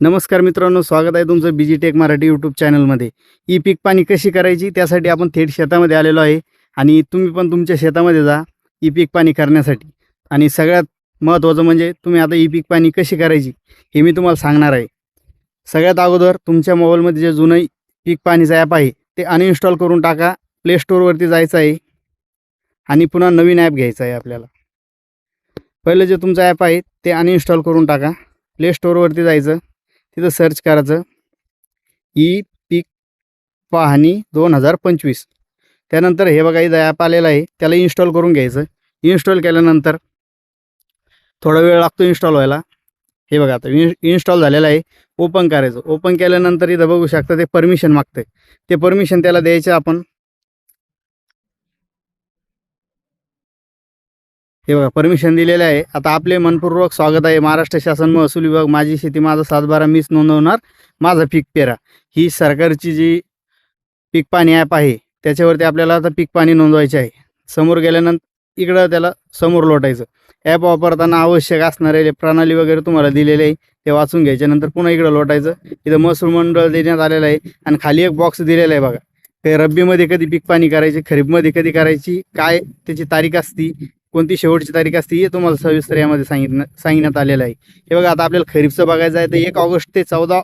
नमस्कार मित्रांनो स्वागत आहे तुमचं बीजी टेक मराठी यूट्यूब चॅनलमध्ये ई पीक पाणी कशी करायची त्यासाठी आपण थेट शेतामध्ये आलेलो आहे आणि तुम्ही पण तुमच्या शेतामध्ये जा ई पीक पाणी करण्यासाठी. आणि सगळ्यात महत्त्वाचं म्हणजे तुम्ही आता ई पीक पाणी कशी करायची हे मी तुम्हाला सांगणार आहे. सगळ्यात अगोदर तुमच्या मोबाईलमध्ये जे जुनं पीक पाणीचं ॲप आहे ते अनइन्स्टॉल करून टाका प्ले स्टोअरवरती जायचं आहे आणि पुन्हा नवीन ॲप घ्यायचं आहे आपल्याला. पहिलं जे तुमचं ॲप आहे ते अनइन्स्टॉल करून टाका. प्ले स्टोअरवरती जायचं. तिथं सर्च करायचं. ई पीक पाहणी दोन हजार पंचवीस. त्यानंतर हे बघा इथं ॲप आलेलं आहे. त्याला इन्स्टॉल करून घ्यायचं. इन्स्टॉल केल्यानंतर थोडा वेळ लागतो इन्स्टॉल व्हायला. हे बघा आता इन इन्स्टॉल झालेलं आहे. ओपन करायचं. ओपन केल्यानंतर इथं बघू शकता ते परमिशन मागतं ते परमिशन त्याला द्यायचं आपण. हे बघा परमिशन दिलेलं आहे. आता आपले मनपूर्वक स्वागत आहे. महाराष्ट्र शासन महसूल विभाग माझी शेती माझा सातबारा मीच नोंदवणार. माझा पीक पेरा. ही सरकारची जी पीक पाणी ॲप आहे त्याच्यावरती आपल्याला आता पीक पाणी नोंदवायचे आहे. समोर गेल्यानंतर इकडं त्याला समोर लोटायचं. ॲप वापरताना आवश्यक असणारे प्रणाली वगैरे तुम्हाला दिलेले आहे. ते वाचून घ्यायच्यानंतर नंतर पुन्हा इकडं लोटायचं. इथं महसूल मंडळ देण्यात आलेलं आहे. आणि खाली एक बॉक्स दिलेला आहे बघा. ते रब्बीमध्ये कधी पीक पाणी करायची खरीपमध्ये कधी करायची काय त्याची तारीख असती कोणती शेवटची तारीख असते हे तुम्हाला सविस्तर यामध्ये सांगितलं सांगण्यात आलेलं आहे. हे बघा आता आपल्याला खरीपचं बघायचं आहे तर एक ऑगस्ट ते चौदा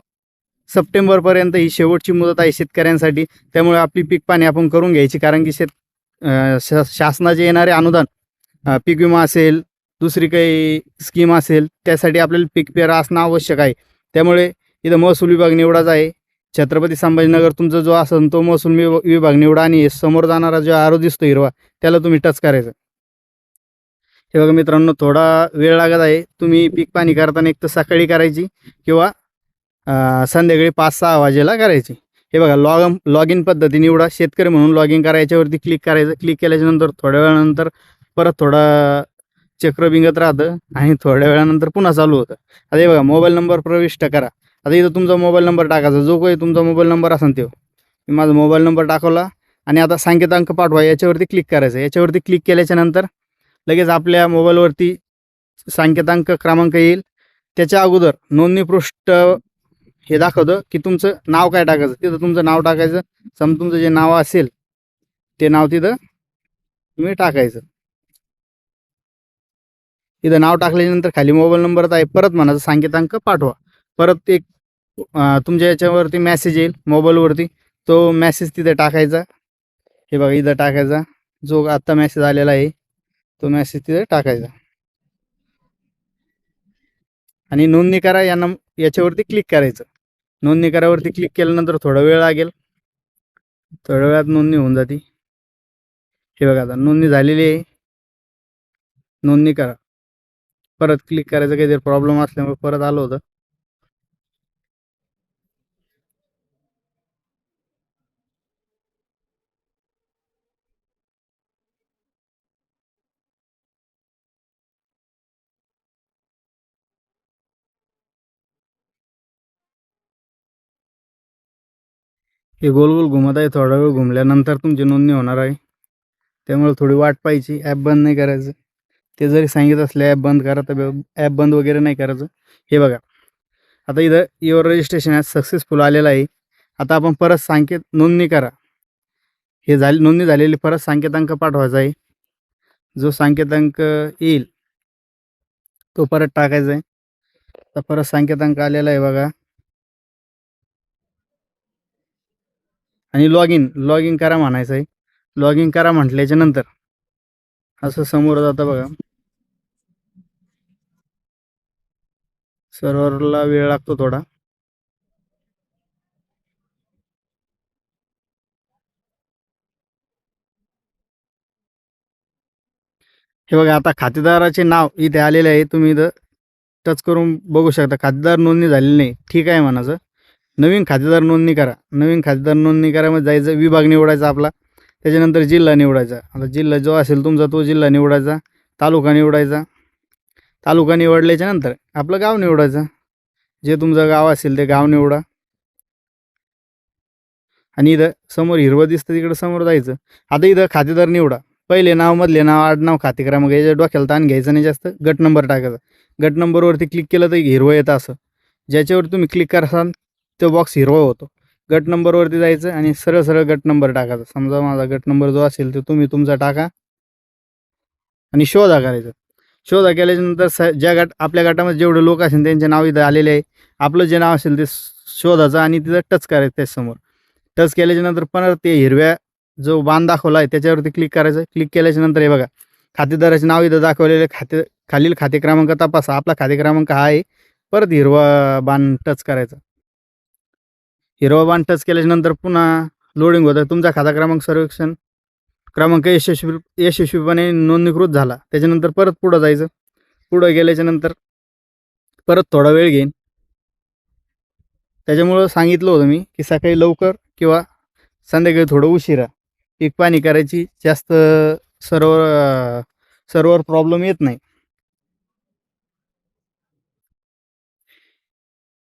सप्टेंबरपर्यंत ही शेवटची मुदत आहे शेतकऱ्यांसाठी. त्यामुळे आपली पीक पाणी आपण करून घ्यायची कारण की शेत शासनाचे येणारे अनुदान पीक विमा असेल दुसरी काही स्कीम असेल त्यासाठी आपल्याला पीक पेरा असणं आवश्यक आहे. त्यामुळे इथं महसूल विभाग निवडाच आहे. छत्रपती संभाजीनगर तुमचा जो असेल तो महसूल विभाग निवडा आणि समोर जाणारा जो आरो दिसतो हिरवा त्याला तुम्ही टच करायचं. हे बघा मित्रांनो थोडा वेळ लागत आहे. तुम्ही पीक पाणी करताना एक तर सकाळी करायची किंवा संध्याकाळी पाच सहा वाजेला करायची. हे बघा लॉग लॉग इन पद्धती निवडा शेतकरी म्हणून लॉग इन करायच्यावरती क्लिक करायचं. क्लिक केल्याच्यानंतर थोड्या वेळानंतर परत थोडा चक्र बिंगत राहतं आणि थोड्या वेळानंतर पुन्हा चालू होतं. आता हे बघा मोबाईल नंबर प्रविष्ट करा. आता इथं तुमचा मोबाईल नंबर टाकायचा. जो काही तुमचा मोबाईल नंबर असेल तो. माझा मोबाईल नंबर टाकवला आणि आता सांकेतांक पाठवा. याच्यावरती क्लिक करायचं. याच्यावरती क्लिक केल्याच्यानंतर लगेच आपल्या मोबाईलवरती सांकेतांक क्रमांक येईल. त्याच्या अगोदर नोंदणी पृष्ठ हे दाखवतं की तुमचं नाव काय टाकायचं. तिथं तुमचं नाव टाकायचं. सम तुमचं जे नाव असेल ते नाव तिथं तुम्ही टाकायचं. इथं नाव टाकल्यानंतर खाली मोबाईल नंबर आहे. परत म्हणायचं सांकेतांक पाठवा. परत एक तुमच्या याच्यावरती मेसेज येईल मोबाईलवरती. तो मेसेज तिथे टाकायचा. हे बघा इथं टाकायचा. जो आत्ता मेसेज आलेला आहे तो मेसेज तिथे टाकायचा. आणि नोंदणी करा या नम याच्यावरती क्लिक करायचं. नोंदणी करावरती क्लिक केल्यानंतर थोडा वेळ लागेल. थोड्या वेळात नोंदणी होऊन जाते. हे बघा आता नोंदणी झालेली आहे. नोंदणी करा. परत क्लिक करायचं काहीतरी प्रॉब्लेम असल्यामुळे परत आलं होतं. हे गोल गोल घुमत आहे थोडा वेळ घुमल्यानंतर तुमची नोंदणी होणार आहे. त्यामुळे थोडी वाट पाहिजे ॲप बंद नाही करायचं. ते जरी सांगितलं असले ॲप बंद करा तर ॲप बंद वगैरे नाही करायचं. हे बघा. आता इथं युअर रजिस्ट्रेशन ॲज सक्सेसफुल आलेलं आहे. आता आपण परत सांकेत नोंदणी करा. हे झाली नोंदणी झालेली परत सांकेतांक पाठवायचा आहे. जो सांकेतांक येईल तो परत टाकायचा आहे. तर परत सांकेतांक आलेला आहे बघा. आणि लॉग इन लॉग इन करा म्हणायचं आहे. लॉग इन करा म्हटल्याच्या नंतर. असं समोर जातं बघा. सर्व्हरला वेळ लागतो थोडा. हे बघा आता खातेदाराचे नाव इथे आलेले आहे. तुम्ही इथं टच करून बघू शकता. खातेदार नोंदणी झालेली नाही. ठीक आहे म्हणाचं नवीन खातेदार नोंदणी करा. नवीन खातेदार नोंदणी करा मग जायचं विभाग निवडायचा आपला. त्याच्यानंतर जिल्हा निवडायचा. आता जिल्हा जो असेल तुमचा तो जिल्हा निवडायचा. तालुका निवडायचा. तालुका निवडल्याच्या नंतर आपलं गाव निवडायचं. जे तुमचं गाव असेल ते गाव निवडा. आणि इथं समोर हिरवं दिसतं तिकडं समोर जायचं. आता इथं खातेदार निवडा. पहिले नावमधले नाव आडनाव खाते क्रमांक याच्या डोक्याला ताण घ्यायचं नाही जास्त. गट नंबर टाकायचा. गट नंबरवरती क्लिक केलं तर हिरवं येतं असं. ज्याच्यावर तुम्ही क्लिक कराल तो बॉक्स हिरवा होतो. गट नंबरवरती जायचं आणि सरळ सरळ गट नंबर टाकायचा. समजा माझा गट नंबर जो असेल तो तुम्ही तुमचा टाका आणि शोधा करायचा. शोधा केल्याच्यानंतर स ज्या गट आपल्या गटामध्ये जेवढे लोक असेल त्यांचे नाव इथं आलेले आहे. आपलं जे नाव असेल ते शोधायचं आणि तिथं टच करायचं त्याच्यासमोर टच केल्याच्यानंतर परत ते हिरव्या जो बाण दाखवला आहे त्याच्यावरती क्लिक करायचं. क्लिक केल्याच्यानंतर हे बघा खातेदाराचे नाव इथं दाखवलेले खाते खालील खाते क्रमांक तपासा. आपला खाते क्रमांक हा आहे. परत हिरवा बाण टच करायचा. हिरवा बाण टच केल्याच्यानंतर पुन्हा लोडिंग होतं. तुमचा खाता क्रमांक सर्वेक्षण क्रमांक यशस्वी यशस्वीपणे नोंदणीकृत झाला. त्याच्यानंतर परत पुढं जायचं. पुढं गेल्याच्यानंतर परत थोडा वेळ घेईन. त्याच्यामुळं सांगितलं होतं मी की सकाळी लवकर किंवा संध्याकाळी थोडं उशिरा पीक पाणी करायची जास्त सर्वर सर्वर प्रॉब्लेम येत नाही.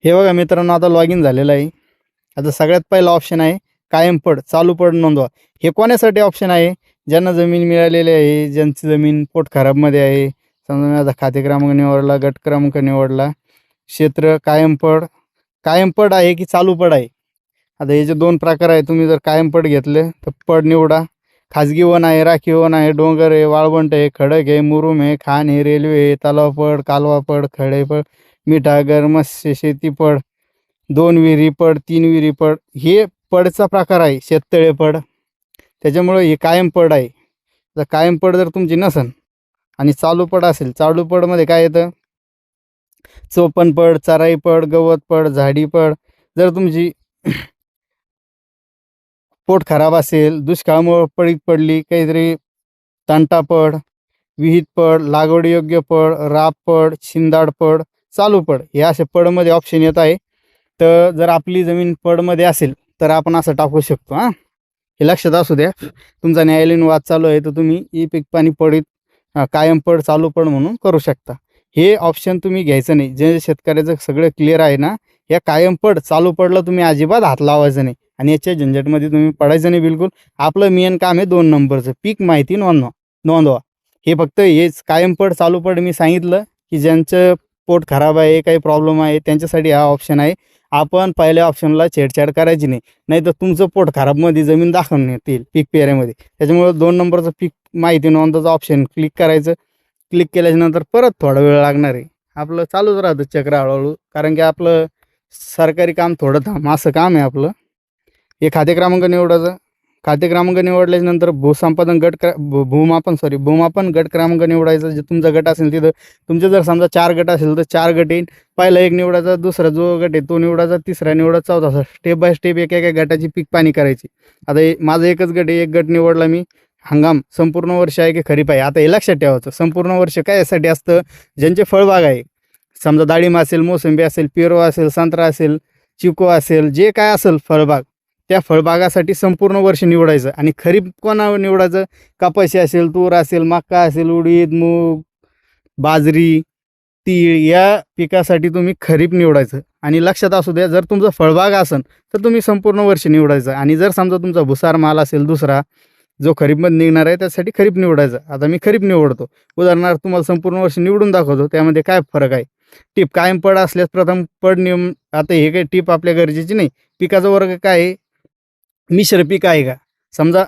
हे बघा मित्रांनो आता लॉग इन झालेलं आहे. आता सगळ्यात पहिला ऑप्शन आहे कायम पड चालू पड नोंदवा. हे कोणासाठी ऑप्शन आहे? ज्यांना जमीन मिळालेली आहे ज्यांची जमीन पोट खराबमध्ये आहे समजा मी आता खाते क्रमांक निवडला गट क्रमांक निवडला क्षेत्र कायम पड. कायम पड आहे की चालू पड आहे? आता याचे दोन प्रकार आहे तुम्ही जर कायम पड घेतले तर पड निवडा. खाजगी वन आहे राखी वन आहे डोंगर आहे वाळवंट आहे खडक आहे मुरुम आहे खान आहे रेल्वे आहे तलावपड कालवापड खडेपड मिठागर मत्स्य शेतीपड दोन विहिरी पड तीन विहिरी पड. हे पडचा प्रकार आहे शेततळे पड. त्याच्यामुळं हे कायम पड आहे. जर कायम पड जर तुमची नसन आणि चालू पड असेल चालू पडमध्ये काय येतं? चोपन पड चराई पड गवत पड झाडी पड. जर तुमची पोट खराब असेल दुष्काळामुळं पडीत पडली काहीतरी तांटा पड विहित पड लागवडीयोग्य पड राप पड शिंदाड पड चालू पड. हे असे पडमध्ये ऑप्शन येत आहे. तर जर आपली जमीन पडमध्ये असेल तर आपण असं टाकू शकतो हां. हे लक्षात असू द्या. तुमचा न्यायालयीन वाद चालू आहे तर तुम्ही ई पीक पाणी पडीत कायम पड चालू पड म्हणून करू शकता. हे ऑप्शन तुम्ही घ्यायचं नाही. जे शेतकऱ्याचं सगळं क्लिअर आहे ना या कायम पड चालू पडला तुम्ही अजिबात हात लावायचं नाही. आणि याच्या झंझटमध्ये तुम्ही पडायचं नाही बिलकुल. आपलं मेन काम आहे दोन नंबरचं. पीक माहिती नोंदवा नोंदवा. हे फक्त हेच कायम पड चालू पड मी सांगितलं की ज्यांचं पोट खराब आहे काही प्रॉब्लेम आहे त्यांच्यासाठी हा ऑप्शन आहे. आपण पहिल्या ऑप्शनला छेडछाड करायची नाही. नाही तर तुमचं पोट खराबमध्ये जमीन दाखवून येतील पीक पेऱ्यामध्ये त्याच्यामुळं दोन नंबरचं पीक माहिती नोंदाचं ऑप्शन क्लिक करायचं. क्लिक केल्याच्यानंतर परत थोडा वेळ लागणार आहे. आपलं चालूच राहतं चक्र हळूहळू. कारण की आपलं सरकारी काम थोडं थांब असं काम आहे आपलं. हे खाते क्रमांक निवडायचं. खाते क्रमांक निवडल्याच्यानंतर भूसंपादन गट क्र भूमापन सॉरी भूमापन गट क्रमांक निवडायचं जे तुमचा गट असेल तिथं तुमचे जर समजा चार गट असेल तर चार गट येईल पहिला एक निवडायचा दुसरा जो गट आहे तो निवडायचा तिसरा निवडायचा चौथा. असा स्टेप बाय स्टेप एका एका गटाची पीक पाणी करायची. आता हे माझं एकच गट आहे एक गट निवडला मी. हंगाम संपूर्ण वर्ष आहे की खरीप आहे? आता हे लक्षात ठेवायचं. संपूर्ण वर्ष काय यासाठी असतं? ज्यांचे फळबाग आहे. समजा डाळिंब असेल मोसंबी असेल पेरू असेल संत्रा असेल चिको असेल जे काय असेल फळबाग त्या फळबागासाठी संपूर्ण वर्ष निवडायचं. आणि खरीप कोणावर निवडायचं? कपाशी असेल तूर असेल मका असेल उडीद मूग बाजरी तीळ या पिकासाठी तुम्ही खरीप निवडायचं. आणि लक्षात असू द्या जर तुमचं फळबाग असेल तर तुम्ही संपूर्ण वर्ष निवडायचं. आणि जर समजा तुमचा भुसार माल असेल दुसरा जो खरीपमध्ये निघणार आहे त्यासाठी खरीप निवडायचं. आता मी खरीप निवडतो. उदाहरणार्थ तुम्हाला संपूर्ण वर्ष निवडून दाखवतो त्यामध्ये काय फरक आहे? टीप कायम पड असल्यास प्रथम पड नियम आता हे काही टीप आपल्या गरजेची नाही. पिकाचा वर्ग काय आहे? मिश्र पीक आहे का? समजा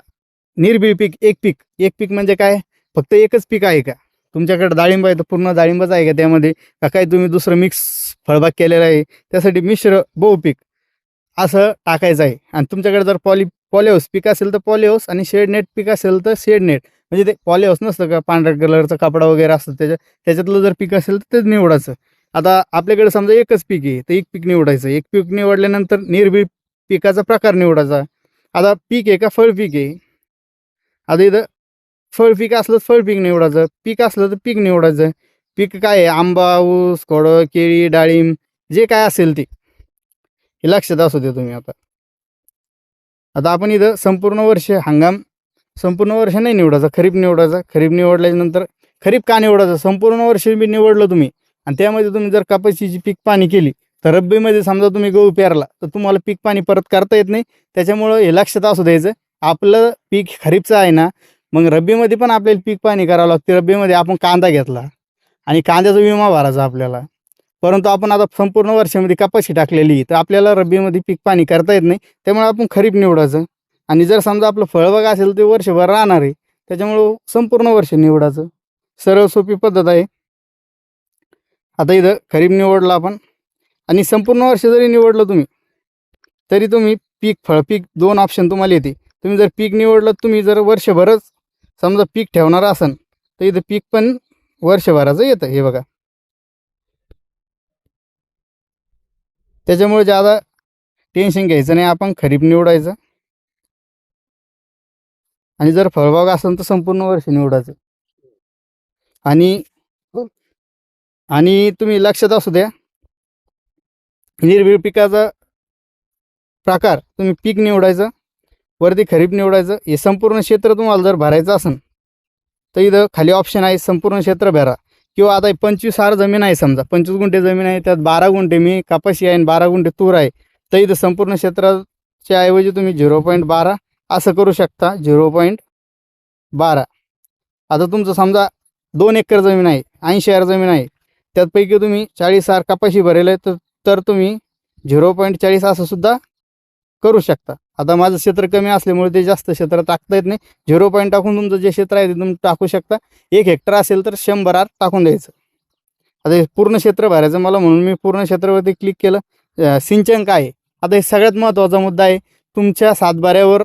निर्बीळ पीक एक पीक. एक पीक म्हणजे काय? फक्त एकच पीक आहे का? तुमच्याकडे डाळिंब आहे तर पूर्ण डाळिंबच आहे का त्यामध्ये? का काही तुम्ही दुसरं मिक्स फळबाग केलेलं आहे? त्यासाठी मिश्र बहुपीक असं टाकायचं आहे. आणि तुमच्याकडे जर पॉली पॉलेहाऊस पीक असेल तर पॉलेहाऊस आणि शेड नेट पीक असेल तर शेड नेट म्हणजे ते पॉलेहाऊस नसतं का? पांढऱ्या कलरचा कपडा वगैरे असतं. त्याच्या त्याच्यातलं जर पीक असेल तर तेच निवडायचं. आता आपल्याकडे समजा एकच पीक आहे तर एक पीक निवडायचं. एक पीक निवडल्यानंतर निर्बीळ पिकाचा प्रकार निवडायचा. आता पीक आहे का? फळ पीक आहे. आता इथं फळ पीक असलं तर फळ पीक निवडायचं. पीक असलं तर पीक निवडायचं. पीक काय आहे? आंबा ऊस खोडं केळी डाळिंब जे काय असेल ते. हे लक्षात असू दे तुम्ही आता. आता आपण इथं संपूर्ण वर्ष हंगाम संपूर्ण वर्ष नाही निवडायचं. खरीप निवडायचं. खरीप निवडल्यानंतर खरीप का निवडायचं? संपूर्ण वर्ष मी निवडलं तुम्ही. आणि त्यामध्ये तुम्ही जर कपाशीची पीक पाणी केली तर रब्बीमध्ये समजा तुम्ही गहू पेरला तर तुम्हाला पीक पाणी परत करता येत नाही. त्याच्यामुळं हे लक्षात असू द्यायचं. आपलं पीक खरीपचं आहे ना मग रब्बीमध्ये पण आपल्याला पीक पाणी करावं लागते. रब्बीमध्ये आपण कांदा घेतला आणि कांद्याचा विमा भरायचा आपल्याला. परंतु आपण आता संपूर्ण वर्षामध्ये कपाशी टाकलेली तर आपल्याला रब्बीमध्ये पीक पाणी करता येत नाही. त्यामुळे आपण खरीप निवडायचं. आणि जर समजा आपलं फळबाग असेल ते वर्षभर राहणार आहे. त्याच्यामुळं संपूर्ण वर्ष निवडायचं. सरळ सोपी पद्धत आहे. आता इथं खरीप निवडला आपण. आणि संपूर्ण वर्ष जरी निवडलं तुम्ही तरी तुम्ही पीक फळपीक दोन ऑप्शन तुम्हाला येते. तुम्ही जर पीक निवडलं तुम्ही जर वर्षभरच समजा पीक ठेवणार असन तर इथं पीक पण वर्षभराचं येतं हे बघा. त्याच्यामुळे ज्यादा टेन्शन घ्यायचं नाही आपण खरीप निवडायचं. आणि जर फळबाग असेल तर संपूर्ण वर्ष निवडायचं. आणि आणि तुम्ही लक्षात असू द्या निर्भीड पिकाचा प्रकार तुम्ही पीक निवडायचं वरती खरीप निवडायचं हे संपूर्ण क्षेत्र तुम्हाला जर भरायचं असेल तर इथं खाली ऑप्शन आहे संपूर्ण क्षेत्र भरा. किंवा आता पंचवीस हार जमीन आहे समजा पंचवीस गुंठे जमीन आहे त्यात बारा गुंठे मी कापाशी आहे आणि बारा गुंठे तूर आहे तर इथं संपूर्ण क्षेत्राच्या ऐवजी तुम्ही झिरो पॉईंट बारा असं करू शकता झिरो पॉईंट बारा. आता तुमचं समजा दोन एकर जमीन आहे ऐंशी हार जमीन आहे त्यातपैकी तुम्ही चाळीस हार कपाशी भरेल आहे तर तर तुम्ही झिरो पॉईंट चाळीस असं सुद्धा करू शकता. आता माझं क्षेत्र कमी असल्यामुळे ते जास्त क्षेत्र टाकता येत नाही. झिरो पॉईंट टाकून तुमचं जे क्षेत्र आहे ते तुम्ही टाकू शकता. एक हेक्टर असेल तर शंभर हार टाकून द्यायचं. आता हे पूर्ण क्षेत्र भरायचं मला म्हणून मी पूर्ण क्षेत्रावरती क्लिक केलं. सिंचन काय आहे? आता हे सगळ्यात महत्त्वाचा मुद्दा आहे. तुमच्या सातबाऱ्यावर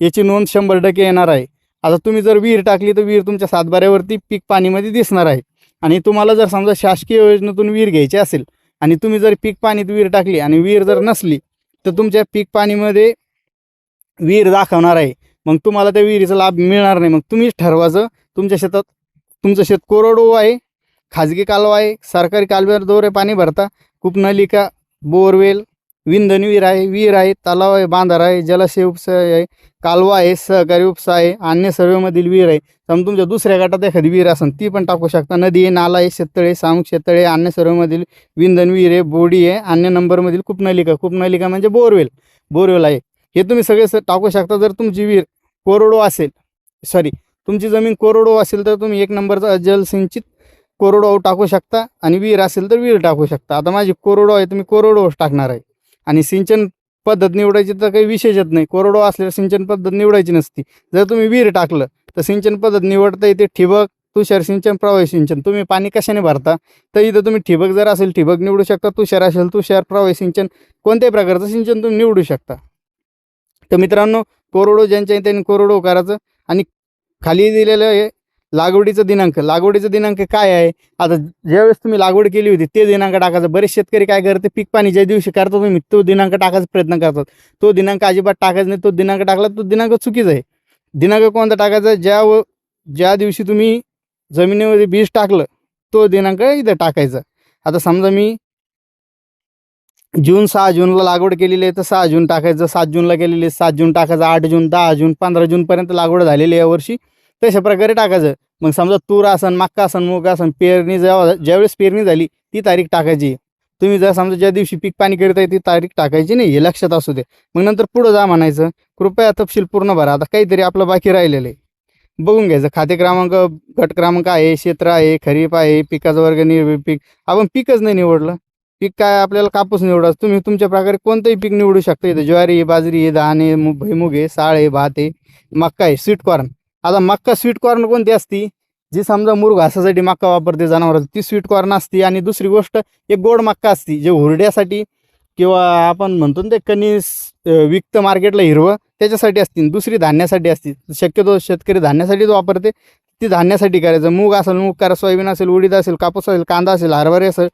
याची नोंद शंभर टक्के येणार आहे. आता तुम्ही जर विहीर टाकली तर विहीर तुमच्या सातबाऱ्यावरती पीक पाणीमध्ये दिसणार आहे. आणि तुम्हाला जर समजा शासकीय योजनेतून विहीर घ्यायची असेल आणि तुम्ही जर पीक पाणीत विहीर टाकली आणि विहीर जर नसली तर तुमच्या पीक पाणीमध्ये विहीर दाखवणार आहे. मग तुम्हाला त्या विहिरीचा लाभ मिळणार नाही. मग तुम्हीच ठरवायचं तुमच्या शेतात तुमचं शेत कोरडो आहे खाजगी कालवा आहे सरकारी कालव्याद्वारे पाणी भरता कूपनलिका बोरवेल विंधन विहीर आहे विहीर आहे तलाव आहे बांधार आहे जलाशय उपसा आहे कालवा आहे सहकारी उपसा आहे अन्य सर्वेमधील विहीर आहे. समजा तुमच्या दुसऱ्या गटात एखादी विहीर असेल ती पण टाकू शकता. नदी आहे नाला आहे शेततळे सामुक शेततळे अन्य सर्वेमधील विंधन विहीर आहे बोडी आहे अन्य नंबरमधील कूपनलिका. कूपनलिका म्हणजे बोरवेल. बोरवेल आहे. हे तुम्ही सगळे स- टाकू शकता जर तुमची विहीर कोरडो असेल. सॉरी तुमची जमीन कोरडो असेल तर तुम्ही एक नंबरचा जलसिंचित कोरडो टाकू शकता आणि विहीर असेल तर विहीर टाकू शकता. आता माझी कोरडो आहे तुम्ही कोरडो टाकणार आहे. आणि सिंचन पद्धत निवडायची तर काही विशेषच नाही. कोरडो असल्यावर सिंचन पद्धत निवडायची नसती. जर तुम्ही विहीर टाकलं तर सिंचन पद्धत निवडता येते. ठिबक तुषार सिंचन प्रवाही सिंचन. तुम्ही पाणी कशाने भरता? तर इथं तुम्ही ठिबक जर असेल ठिबक निवडू शकता. तुषार असेल तुषार प्रवाही सिंचन. कोणत्याही प्रकारचं सिंचन तुम्ही निवडू शकता. तर मित्रांनो कोरडो ज्यांच्या त्यांनी कोरडो करायचं आणि खाली दिलेलं आहे लागवडीचा दिनांक. लागवडीचा दिनांक काय आहे? आता ज्यावेळेस तुम्ही लागवड केली होती ते दिनांक टाकायचा. बरेच शेतकरी काय करते पीक पाणी ज्या दिवशी करतो तुम्ही तो दिनांक टाकायचा प्रयत्न करतात. तो दिनांक अजिबात टाकायचा नाही. तो दिनांक टाकला तो दिनांक चुकीचा आहे. दिनांक कोणता टाकायचा? ज्या व ज्या दिवशी तुम्ही जमिनीमध्ये बीज टाकलं तो दिनांक इथं टाकायचा. आता समजा मी जून सहा जूनला लागवड केलेली आहे तर सहा जून टाकायचं. सात जूनला केलेली आहे सात जून टाकायचं. आठ जून दहा जून पंधरा जूनपर्यंत लागवड झालेली आहे यावर्षी तशा प्रकारे टाकायचं. मग समजा तूर असन मक्का असन मूग असन पेरणी जेव्हा ज्यावेळेस पेरणी झाली ती तारीख टाकायची. तुम्ही जर समजा ज्या दिवशी पीक पाणी करत आहे ती तारीख टाकायची नाही हे लक्षात असू दे. मग नंतर पुढं जा म्हणायचं कृपया तपशील पूर्ण भरा. आता काहीतरी आपलं बाकी राहिलेलं आहे. बघून घ्यायचं खाते क्रमांक गट क्रमांक आहे क्षेत्र आहे खरीप आहे पिकाचा वर्ग निर्भीड पीक. आपण पिकच नाही निवडलं. पीक काय आपल्याला कापूस निवडायचं? तुम्ही तुमच्या प्रकारे कोणतंही पीक निवडू शकता. इथं ज्वारी आहे बाजरी आहे धान आहे भुईमुग आहे साळ आहे भात आहे मक्का आहे स्वीट कॉर्न. आता मक्का स्वीट कॉर्न कोणती असती? जी समजा मूर घासासाठी मक्का वापरते जनावरांची ती स्वीट कॉर्न असती. आणि दुसरी गोष्ट एक गोड मक्का असती जे हुरड्यासाठी किंवा आपण म्हणतो ना ते कणीस विकतं मार्केटला हिरवं त्याच्यासाठी असतील दुसरी धान्यासाठी असतील शक्यतो शेतकरी धान्यासाठीच वापरते. ती धान्यासाठी करायचं. मूग असेल मूग करा सोयाबीन असेल उडीद असेल कापूस असेल कांदा असेल हरभरे असेल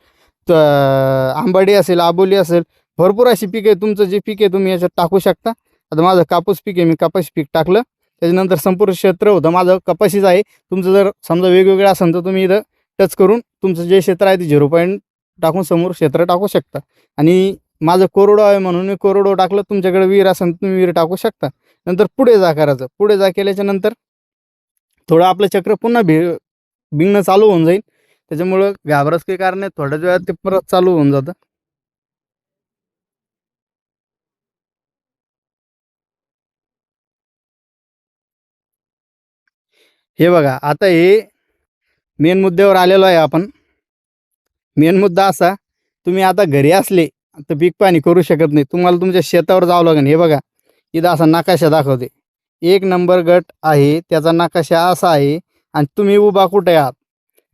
आंबाडी असेल आबोली असेल भरपूर अशी पिके तुमचं जे पीक आहे तुम्ही याच्यात टाकू शकता. आता माझं कापूस पीक आहे मी कापूस पीक टाकलं. त्याच्यानंतर संपूर्ण क्षेत्र होतं. माझं कपाशीच आहे. तुमचं जर समजा वेगवेगळं असेल तर तुम्ही इथं टच करून तुमचं जे क्षेत्र आहे ते झिरो पॉईंट टाकून समोर क्षेत्र टाकू शकता. आणि माझं कोरडो आहे म्हणून मी कोरडो टाकलं. तुमच्याकडे विहीर असेल तर तुम्ही विहीर टाकू शकता. नंतर पुढे जा करायचं. पुढे जा केल्याच्यानंतर थोडं आपलं चक्र पुन्हा भि भिंगणं चालू होऊन जाईल. त्याच्यामुळं घाबरच काही कारण नाही. थोड्याच वेळात ते परत चालू होऊन जातं. हे बघा आता हे मेन मुद्द्यावर आलेलो आहे आपण. मेन मुद्दा असा तुम्ही आता घरी असले तर पीक पाणी करू शकत नाही. तुम्हाला तुमच्या शेतावर जावं लागेल. हे बघा इथं असा नकाशा दाखवते. एक नंबर गट आहे त्याचा नकाशा असा आहे आणि तुम्ही उभा कुठे आहात?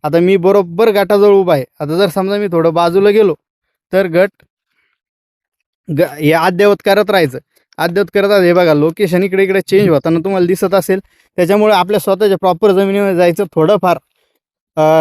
आता मी बरोबर गटाजवळ उभा आहे. आता जर समजा मी थोडं बाजूला गेलो तर गट ग हे अद्ययावत करत राहायचं. अद्ययावत करत राहायचं. हे बघा लोकेशन इकडे इकडे चेंज होताना तुम्हाला दिसत असेल. त्याच्यामुळे आपल्या स्वतःच्या प्रॉपर जमिनीवर जायचं थोडंफार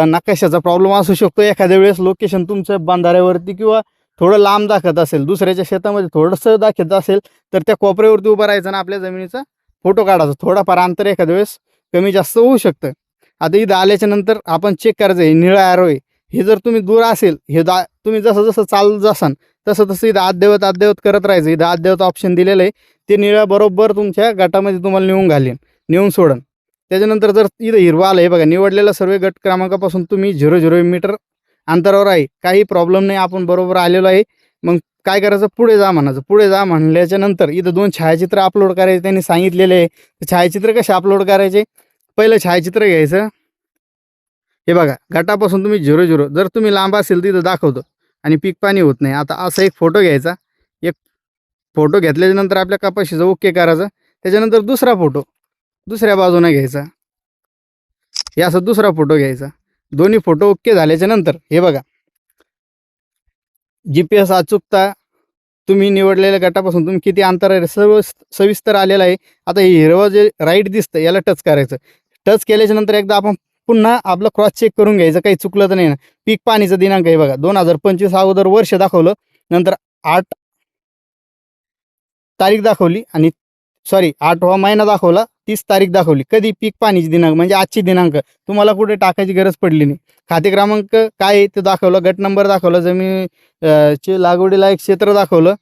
नकाशाचा प्रॉब्लेम असू शकतो. एखाद्या वेळेस लोकेशन तुमचं बांधाऱ्यावरती किंवा थोडं लांब दाखवत असेल दुसऱ्याच्या शेतामध्ये थोडंसं दाखवत असेल तर त्या कोपऱ्यावरती उभं राहायचं आणि आपल्या जमिनीचा फोटो काढायचा. थोडाफार अंतर एखाद्या वेळेस कमी जास्त होऊ शकतं. आता इथं आल्याच्यानंतर आपण चेक करायचं आहे निळा ॲरो आहे. हे जर तुम्ही दूर असेल हे दा तुम्ही जसं जसं चालत जासान तसं तसं इथं अद्ययावत अद्ययावत करत राहायचं. इथं अद्ययावत ऑप्शन दिलेलं आहे ते निळ्या बरोबर तुमच्या गटामध्ये तुम्हाला नेऊन घालेन. नेऊन सोडन. त्याच्यानंतर जर इथं हिरवा आलं हे बघा निवडलेल्या सर्व गट क्रमांकापासून तुम्ही झिरो झिरो मीटर अंतरावर आहे. काही प्रॉब्लेम नाही आपण बरोबर आलेलो आहे. मग काय करायचं? पुढे जा म्हणायचं. पुढे जा म्हणल्याच्या नंतर इथं दोन छायाचित्र अपलोड करायचे. त्यांनी सांगितलेले आहे. छायाचित्र कसे अपलोड करायचे? पहिलं छायाचित्र घ्यायचं. हे बघा गटापासून तुम्ही झिरो झिरो. जर तुम्ही लांब असेल तिथं दाखवतो. आणि पीक पाणी होत नाही. आता असा एक फोटो घ्यायचा. एक फोटो घेतल्याच्यानंतर आपल्या कपाशीचं ओके करायचं. त्याच्यानंतर दुसरा फोटो. दुसऱ्या बाजूने घ्यायचा. हे असा दुसरा फोटो घ्यायचा. दोन्ही फोटो ओके झाल्याच्यानंतर हे बघा. जी पी एस अचूकता तुम्ही निवडलेल्या गटापासून तुम्ही किती अंतर आहे? सर्व सविस्तर आलेलं आहे. आता हे हिरवं जे राईट दिसतं याला टच करायचं. टच केल्याच्यानंतर एकदा आपण पुन्हा आपलं क्रॉस चेक करून घ्यायचं. काही चुकलं तर नाही ना. पीक पाणीचा दिनांक आहे बघा. दोन हजार पंचवीस अगोदर वर्ष दाखवलं. नंतर आठ तारीख दाखवली आणि सॉरी आठवा महिना दाखवला. तीस तारीख दाखवली. कधी पीक पाणीची दिनांक? म्हणजे आजची दिनांक. तुम्हाला कुठे टाकायची गरज पडली नाही. खाते क्रमांक काय ते दाखवलं. गट नंबर दाखवलं. जमीन चे लागवडीला एक क्षेत्र दाखवलं.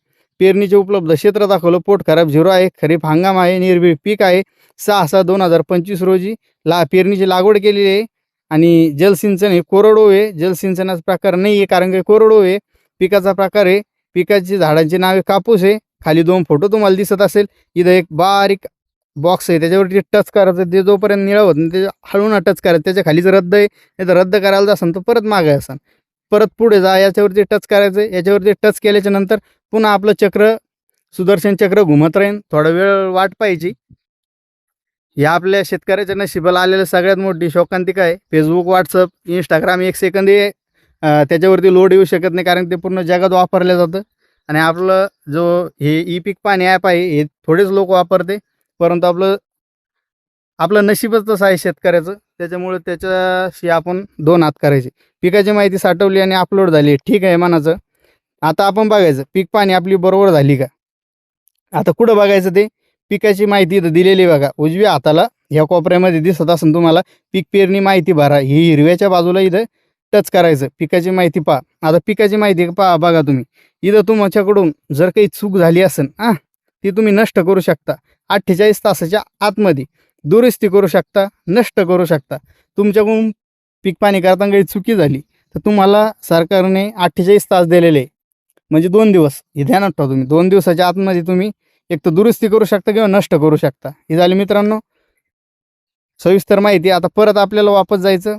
पेरणीचे उपलब्ध क्षेत्र दाखवलं. पोट खराब झिरो आहे खरीप हंगाम आहे निर्बीळ पीक आहे. सहा सहा दोन हजार पंचवीस रोजी ला पेरणीची लागवड केलेली आहे. आणि जलसिंचन हे कोरडो आहे जलसिंचनाचा प्रकार नाही आहे कारण की कोरडो आहे पिकाचा प्रकार आहे. पिकाची झाडांची नावे कापूस आहे. खाली दोन फोटो तुम्हाला दिसत असेल. इथं एक बारीक बॉक्स आहे. त्याच्यावरती टच करायचं. ते जोपर्यंत निळा होत नाही ते हळून टच करायचं. त्याच्या खालीच जर रद्द आहे. नाही तर रद्द करायला जासन तर परत मागे असन परत पुढे जा याच्यावरती टच करायचं याच्यावरती टच केल्याच्यानंतर पुन्हा आपलं चक्र सुदर्शन चक्र घुमत राहीन. थोडा वेळ वाट पाहिजे या आपल्या शेतकऱ्याच्या नशिबाला आलेलं सगळ्यात मोठी शोकांतिका आहे. फेसबुक व्हॉट्सअप इंस्टाग्राम एक सेकंद हे त्याच्यावरती लोड येऊ शकत नाही कारण ते पूर्ण जगात वापरलं जातं. आणि आपलं जो हे ई पीक पाणी ॲप आहे हे थोडेच लोक वापरते. परंतु आपलं आपलं नशीबच तसं आहे शेतकऱ्याचं. त्याच्यामुळे त्याच्याशी आपण दोन हात करायचे. पिकाची माहिती साठवली आणि अपलोड झाली. ठीक आहे मनाचं. आता आपण बघायचं. पीक पाणी आपली बरोबर झाली का? आता कुठं बघायचं ते? पिकाची माहिती इथं दिलेली आहे बघा. उजव्या हाताला ह्या कोपऱ्यामध्ये दिसत असेल तुम्हाला. पीक पेरणी माहिती भरा. ही हिरव्याच्या बाजूला इथं टच करायचं. पिकाची माहिती पहा. आता पिकाची माहिती पहा बघा तुम्ही. इथं तुमच्याकडून जर काही चूक झाली असेल हां ती तुम्ही नष्ट करू शकता. अठ्ठेचाळीस तासाच्या आतमध्ये. दुरुस्ती करू शकता नष्ट करू शकता. तुमच्याकडून पीक पाणी करताना काही चुकी झाली तर तुम्हाला सरकारने अठ्ठेचाळीस तास दिलेले. आहे. म्हणजे दोन दिवस. हे ध्यानात ठेवा तुम्ही. दोन दिवसाच्या आतमध्ये तुम्ही एक तर दुरुस्ती करू शकता किंवा नष्ट करू शकता. ही झाली मित्रांनो. सविस्तर माहिती आता परत आपल्याला वापस जायचं.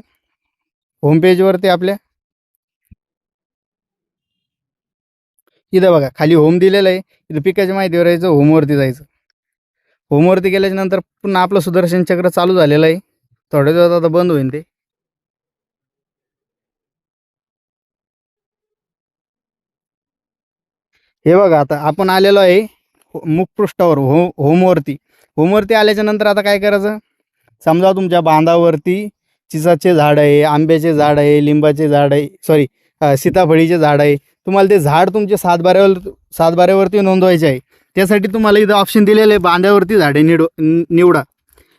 होमपेजवरती आपल्या. इथं बघा खाली होम दिलेलं आहे. इथं पिकाच्या माहितीवर यायचं होमवरती जायचं. होमवरती गेल्याच्यानंतर पुन्हा आपलं सुदर्शन चक्र चालू झालेलं आहे. थोड्या दिवसात आता बंद होईल ते. हे बघा आता आपण आलेलो आहे हो- मुखपृष्ठावर हो होमवरती. होमवरती आल्याच्यानंतर आता काय करायचं? समजा तुमच्या बांधावरती चिसाचे झाड आहे आंब्याचे झाड आहे लिंबाचे झाड आहे सॉरी सीताफळीचे झाड आहे. तुम्हाला ते झाड तुमचे सातबाऱ्यावर सातबाऱ्यावरती नोंदवायचे आहे. त्यासाठी तुम्हाला इथं ऑप्शन दिलेलं आहे बांधावरती झाडे निडव निवडा.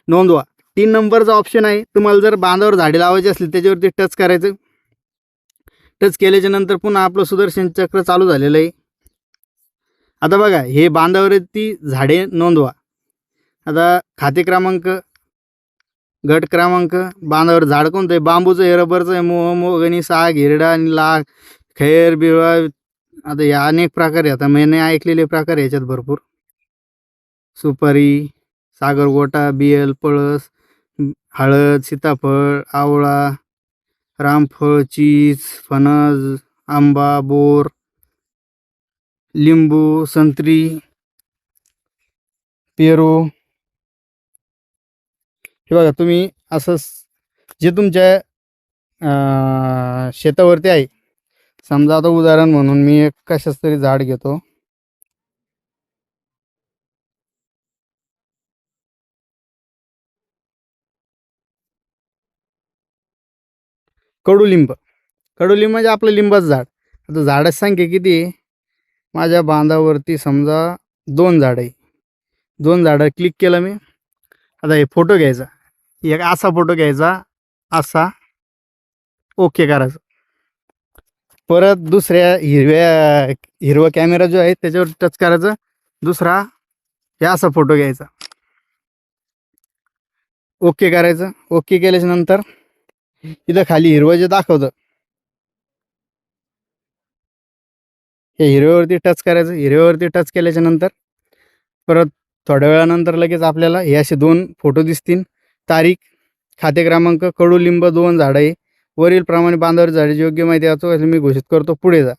नोंदवा. तीन नंबरचा ऑप्शन आहे तुम्हाला जर बांधावर झाडे लावायची असली त्याच्यावरती टच करायचं. टच केल्याच्यानंतर पुन्हा आपलं सुदर्शन चक्र चालू झालेलं आहे. आता बघा हे बांधावरती झाडे नोंदवा. आता खाते क्रमांक गट क्रमांक बांधावर झाड कोणतं आहे? बांबूचं आहे रबरचं आहे मोह मोगणी साग हिरडा आणि लाख खैर बिळा आता या अनेक प्रकार आहे आता मी ऐकलेले प्रकार आहे याच्यात भरपूर. सुपारी सागरगोटा बियल पळस हळद सीताफळ आवळा रामफळ चीज फणस आंबा बोर लिंबू संत्री पेरू. हे बघा तुम्ही असं जे तुमच्या शेतावरती आहे समजा आता उदाहरण म्हणून मी एक कशाच तरी झाड घेतो. कडुलिंब. कडुलिंब म्हणजे आपलं लिंबाचं झाड. आता झाडाची संख्या किती आहे? माझ्या बांधावरती समजा दोन झाड आहे. दोन झाडं क्लिक केलं मी. आता हे फोटो घ्यायचा. एक असा फोटो घ्यायचा. असा. ओके करायचं. परत दुसऱ्या हिरव्या हिरवा कॅमेरा जो आहे त्याच्यावर टच करायचं. दुसरा हे असा फोटो घ्यायचा. ओके करायचं. ओके केल्याच्यानंतर इथं खाली हिरवं जे दाखवतं हे हिरव्यावरती टच करायचं. हिरव्यावरती टच केल्याच्यानंतर परत थोड्या वेळानंतर लगेच आपल्याला हे असे दोन फोटो दिसतील. तारीख खाते क्रमांक कडुलिंब दोन झाडं आहे वरील प्रमाणे बांधावर झाडाची योग्य माहिती असो असं मी घोषित करतो. पुढे जा.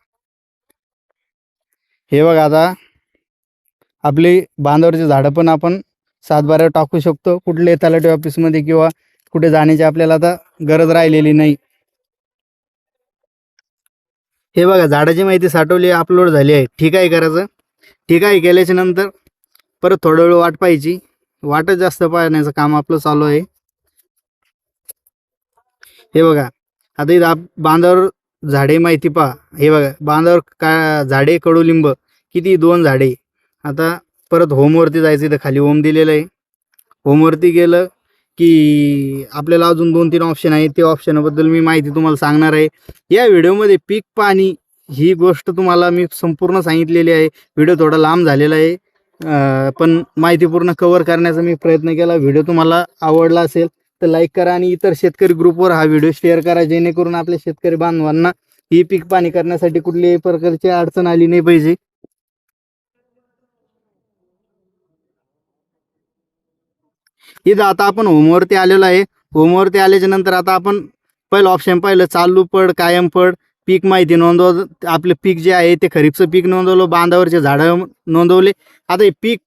हे बघा आता. आपली बांधावरची झाडं पण आपण सातबाऱ्यावर टाकू शकतो. कुठले तलाठी ऑफिसमध्ये किंवा कुठे जाण्याची आपल्याला आता गरज राहिलेली नाही. हे बघा झाडाची माहिती साठवली अपलोड झाली आहे. ठीक आहे करायचं. ठीक आहे केल्याच्यानंतर परत थोडा वेळ वाट पाहायची. वाटच जास्त पाहण्याचं काम आपलं चालू आहे. हे बघा. आता इथं आप बांधावर झाडे माहिती पहा. हे बघा बांधावर का झाडे कडुलिंब किती? दोन झाडे. आता परत होमवरती जायचं इथं खाली होम दिलेलं आहे. होमवरती गेलं की आपल्याला अजून दोन तीन ऑप्शन आहे ते ऑप्शनबद्दल मी माहिती तुम्हाला सांगणार आहे. या व्हिडिओमध्ये पीक पाणी ही गोष्ट तुम्हाला मी संपूर्ण सांगितलेली आहे. व्हिडिओ थोडा लांब झालेला आहे. पण माहिती पूर्ण कव्हर करण्याचा मी प्रयत्न केला. व्हिडिओ तुम्हाला आवडला असेल तर लाईक करा आणि इतर शेतकरी ग्रुपवर हा व्हिडिओ शेअर करा जेणेकरून आपल्या शेतकरी बांधवांना ही पीक पाणी करण्यासाठी कुठल्याही प्रकारची अडचण आली नाही पाहिजे. इथं आता आपण होमवरती आलेलो आहे. होमवरती आल्याच्यानंतर आता आपण पहिलं ऑप्शन पाहिलं चालू पड कायम पड पीक माहिती नोंदव आपले पीक जे आहे ते खरीपचं पीक नोंदवलं बांधावरचे झाडं नोंदवले. आता हे पीक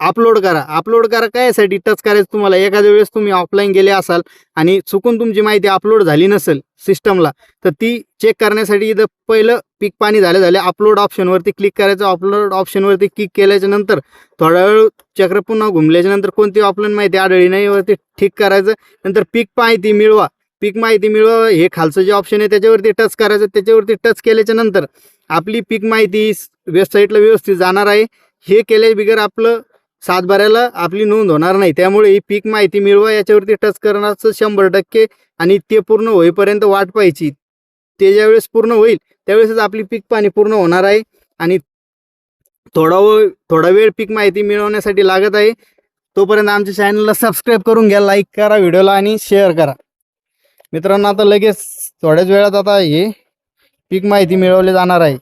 अपलोड करा. अपलोड करा कायसाठी टच करायचं तुम्हाला. एखाद्या वेळेस तुम्ही ऑफलाईन गेले असाल आणि चुकून तुमची माहिती अपलोड झाली नसेल सिस्टमला तर ती चेक करण्यासाठी इथं पहिलं पीक पाणी झालं झाले अपलोड ऑप्शनवरती क्लिक करायचं. अपलोड ऑप्शनवरती क्लिक केल्याच्यानंतर थोडा वेळ चक्र पुन्हा घुमल्याच्या नंतर कोणती ऑफलाईन माहिती आढळली नाही वरती ठीक करायचं. नंतर पीक माहिती मिळवा. पीक माहिती मिळवा हे खालचं जे ऑप्शन आहे त्याच्यावरती टच करायचं. त्याच्यावरती टच केल्याच्यानंतर आपली पीक माहिती वेबसाईटला व्यवस्थित जाणार आहे. हे केल्या बिगर आपलं सातबाऱ्याला आपली नोंद होणार नाही. त्यामुळे ही पीक माहिती मिळवा याच्यावरती टच करण्याचं शंभर टक्के आणि ते पूर्ण होईपर्यंत वाट पाहायची. ते ज्यावेळेस पूर्ण होईल त्यावेळेसच आपली पीक पाणी पूर्ण होणार आहे आणि थोडा वेळ थोडा वेळ पीक माहिती मिळवण्यासाठी लागत आहे. तोपर्यंत आमच्या चॅनलला सबस्क्राईब करून घ्या लाईक करा व्हिडिओला आणि शेअर करा. मित्रांनो आता लगेच थोड्याच वेळात आता हे पीक माहिती मिळवली जाणार आहे.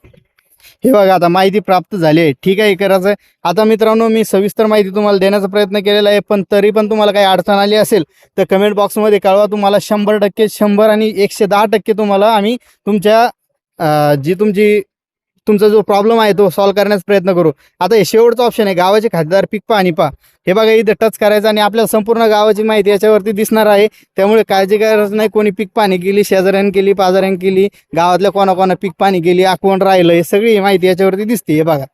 हे बघा आता माहिती प्राप्त झाली आहे. ठीक आहे करायचं आता मित्रांनो मी सविस्तर माहिती तुम्हाला देण्याचा प्रयत्न केलेला आहे पण तरी पण तुम्हाला काही अडचण आली असेल तर कमेंट बॉक्समध्ये कळवा. तुम्हाला शंभर टक्के शंभर आणि एकशे दहा टक्के तुम्हाला आम्ही तुमच्या जी तुमची तुमचा जो प्रॉब्लेम आहे तो सॉल्व्ह करण्याचा प्रयत्न करू. आता हे शेवटचं ऑप्शन आहे गावाचे खासदार पीक पाणी पा. हे बघा इथं टच करायचं आणि आपल्याला संपूर्ण गावाची माहिती याच्यावरती दिसणार आहे. त्यामुळे काळजी करायचं नाही कोणी पीक पाणी केली शेजाऱ्यानं केली पाजाऱ्यानं केली गावातल्या कोणाकोणा पीक पाणी केली आकवण राहिलं हे सगळी माहिती याच्यावरती दिसते हे बघा.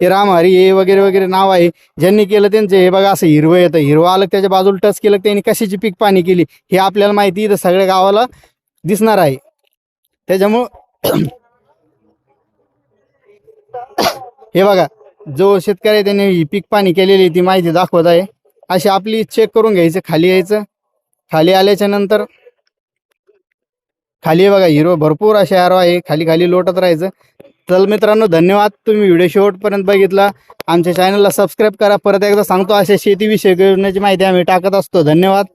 हे रामहरी हे वगैरे वगैरे नाव आहे. ज्यांनी केलं त्यांचे हे बघा असं हिरवं येतं हिरवं आलं त्याच्या बाजूला टच केलं त्यांनी कशाची पीक पाणी केली हे आपल्याला माहिती इथं सगळ्या गावाला दिसणार आहे. त्याच्यामुळं हे बघा जो शेतकरी आहे त्याने पीक पाणी केलेली ती माहिती दाखवत आहे. अशी आपली चेक करून घ्यायचं खाली यायचं. खाली आल्याच्यानंतर खाली बघा हिरो भरपूर असे आरो आहे. खाली खाली लोटत राहायचं. तर मित्रांनो धन्यवाद. तुम्ही व्हिडिओ शेवटपर्यंत बघितला. आमच्या चॅनलला सबस्क्राईब करा. परत एकदा सांगतो अशा शेतीविषयक योजनेची माहिती आम्ही टाकत असतो. धन्यवाद.